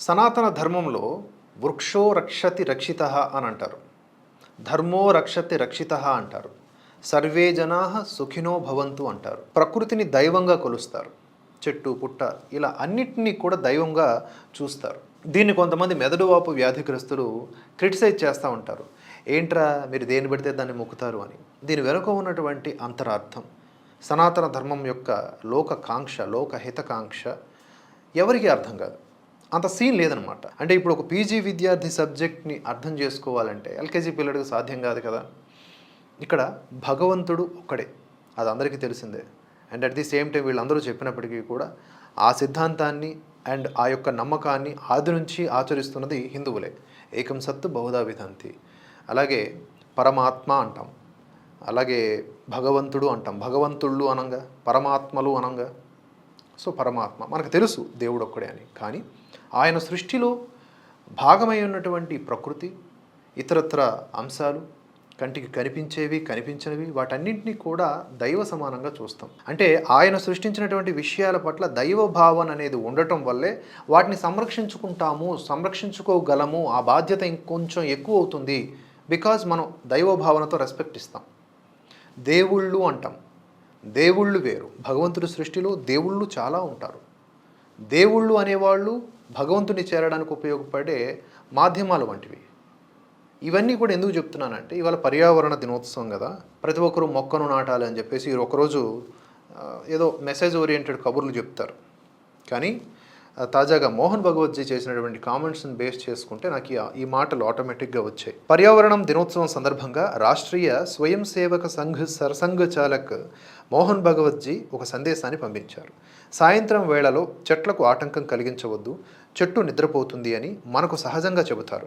సనాతన ధర్మంలో వృక్షో రక్షతి రక్షిత అని అంటారు. ధర్మో రక్షతి రక్షిత అంటారు. సర్వే జనా సుఖినో భవంతు అంటారు. ప్రకృతిని దైవంగా కొలుస్తారు. చెట్టు పుట్ట ఇలా అన్నిటినీ కూడా దైవంగా చూస్తారు. దీన్ని కొంతమంది మెదడువాపు వ్యాధిగ్రస్తులు క్రిటిసైజ్ చేస్తూ ఉంటారు. ఏంట్రా మీరు దేని పెడితే దాన్ని మొక్కుతారు అని. దీని వెనుక ఉన్నటువంటి అంతరార్థం సనాతన ధర్మం యొక్క లోక కాంక్ష లోక ఎవరికి అర్థం కాదు. అంత సీన్ లేదనమాట. అంటే ఇప్పుడు ఒక పీజీ విద్యార్థి సబ్జెక్ట్ని అర్థం చేసుకోవాలంటే ఎల్కేజీ పిల్లడికి సాధ్యం కాదు కదా. ఇక్కడ భగవంతుడు ఒక్కడే. అది అందరికీ తెలిసిందే. And at the same time వీళ్ళందరూ చెప్పినప్పటికీ కూడా ఆ సిద్ధాంతాన్ని అండ్ ఆ యొక్క నమ్మకాన్ని ఆది నుంచి ఆచరిస్తున్నది హిందువులే. ఏకం సత్తు బహుదా విధంతి అలాగే పరమాత్మ అంటాం. అలాగే భగవంతుడు అంటాం. భగవంతుళ్ళు అనంగా పరమాత్మలు అనంగా. సో పరమాత్మ. మనకు తెలుసు దేవుడు ఒక్కడే అని. కానీ ఆయన సృష్టిలో భాగమై ఉన్నటువంటి ప్రకృతి ఇతరత్ర అంశాలు కంటికి కనిపించేవి కనిపించినవి వాటన్నింటినీ కూడా దైవ సమానంగా చూస్తాం. అంటే ఆయన సృష్టించినటువంటి విషయాల పట్ల దైవ భావన అనేది ఉండటం వల్లే వాటిని సంరక్షించుకుంటాము సంరక్షించుకోగలము. ఆ బాధ్యత ఇంకొంచెం ఎక్కువ అవుతుంది. బికాజ్ మనం దైవ భావనతో రెస్పెక్ట్ ఇస్తాం. దేవుళ్ళు అంటాం. దేవుళ్ళు వేరు. భగవంతుడి సృష్టిలో దేవుళ్ళు చాలా ఉంటారు. దేవుళ్ళు అనేవాళ్ళు భగవంతుని చేరడానికి ఉపయోగపడే మాధ్యమాలు వంటివి. ఇవన్నీ కూడా ఎందుకు చెప్తున్నానంటే ఇవాళ పర్యావరణ దినోత్సవం కదా ప్రతి ఒక్కరూ మొక్కను నాటాలి అని చెప్పేసి ఒకరోజు ఏదో మెసేజ్ ఓరియంటెడ్ కబుర్లు చెప్తారు. కానీ తాజాగా మోహన్ భగవత్జీ చేసినటువంటి కామెంట్స్ని బేస్ చేసుకుంటే నాకు ఈ- మాటలు ఆటోమేటిక్గా వచ్చాయి. పర్యావరణం దినోత్సవం సందర్భంగా రాష్ట్రీయ స్వయం సేవక సంఘ్ సరసంఘ చాలక్ మోహన్ భగవత్జీ ఒక సందేశాన్ని పంపించారు. సాయంత్రం వేళలో చెట్లకు ఆటంకం కలిగించవద్దు చెట్టు నిద్రపోతుంది అని మనకు సహజంగా చెబుతారు.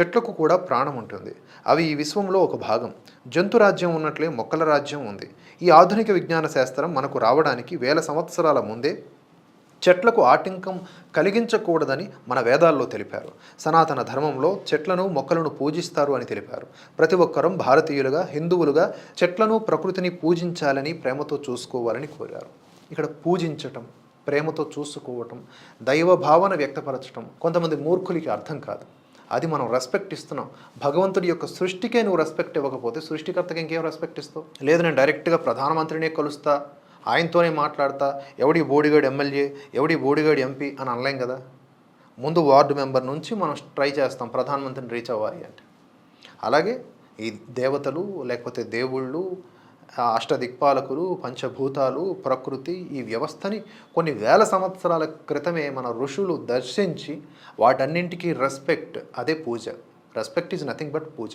చెట్లకు కూడా ప్రాణం ఉంటుంది. అవి ఈ విశ్వంలో ఒక భాగం. జంతు రాజ్యం ఉన్నట్లే మొక్కల రాజ్యం ఉంది. ఈ ఆధునిక విజ్ఞాన శాస్త్రం మనకు రావడానికి వేల సంవత్సరాల ముందే చెట్లకు ఆటంకం కలిగించకూడదని మన వేదాల్లో తెలిపారు. సనాతన ధర్మంలో చెట్లను మొక్కలను పూజిస్తారు అని తెలిపారు. ప్రతి ఒక్కరం భారతీయులుగా హిందువులుగా చెట్లను ప్రకృతిని పూజించాలని ప్రేమతో చూసుకోవాలని కోరారు. ఇక్కడ పూజించటం ప్రేమతో చూసుకోవటం దైవ భావన వ్యక్తపరచటం కొంతమంది మూర్ఖులకి అర్థం కాదు. అది మనం రెస్పెక్ట్ ఇస్తున్నాం. భగవంతుడి యొక్క సృష్టికే నువ్వు రెస్పెక్ట్ ఇవ్వకపోతే సృష్టికర్తకి ఇంకేం రెస్పెక్ట్ ఇస్తావు? లేదు నేను డైరెక్ట్గా ప్రధానమంత్రినే కలుస్తా. ఆయనతోనే మాట్లాడతా ఎవడి బోడిగాడు ఎమ్మెల్యే ఎవడి బోడిగాడు ఎంపీ అని అనలేం కదా? ముందు వార్డు మెంబర్ నుంచి మనం ట్రై చేస్తాం ప్రధానమంత్రిని రీచ్ అవ్వాలి అంటే. అలాగే ఈ దేవతలు లేకపోతే దేవుళ్ళు అష్టదిక్పాలకులు పంచభూతాలు ప్రకృతి ఈ వ్యవస్థని కొన్ని వేల సంవత్సరాల క్రితమే మన ఋషులు దర్శించి వాటన్నింటికీ రెస్పెక్ట్ అదే పూజ. Respect is nothing but puja.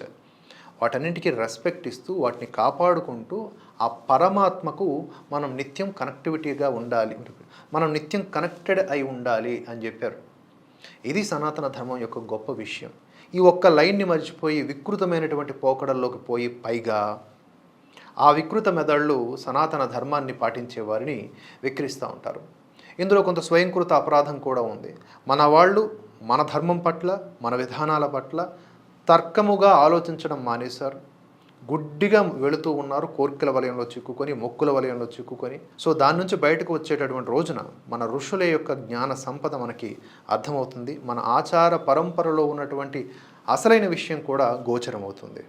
వాటన్నింటికీ respect ఇస్తూ వాటిని కాపాడుకుంటూ ఆ పరమాత్మకు మనం నిత్యం కనెక్టివిటీగా ఉండాలి. మనం నిత్యం కనెక్టెడ్ అయి ఉండాలి అని చెప్పారు. ఇది సనాతన ధర్మం యొక్క గొప్ప విషయం. ఈ ఒక్క లైన్ని మర్చిపోయి వికృతమైనటువంటి పోకడల్లోకి పోయి పైగా ఆ వికృత మెదళ్ళు సనాతన ధర్మాన్ని పాటించే వారిని విక్రిస్తూ ఉంటారు. ఇందులో కొంత స్వయంకృత అపరాధం కూడా ఉంది. మన వాళ్ళు మన ధర్మం పట్ల మన విధానాల పట్ల తర్కముగా ఆలోచించడం మానేశారు. గుడ్డిగా వెళుతూ ఉన్నారు కోర్కెల వలయంలో చిక్కుకొని మొక్కుల వలయంలో చిక్కుకొని. సో దాని నుంచి బయటకు వచ్చేటటువంటి రోజున మన ఋషుల యొక్క జ్ఞాన సంపద మనకి అర్థమవుతుంది. మన ఆచార పరంపరలో ఉన్నటువంటి అసలైన విషయం కూడా గోచరమవుతుంది.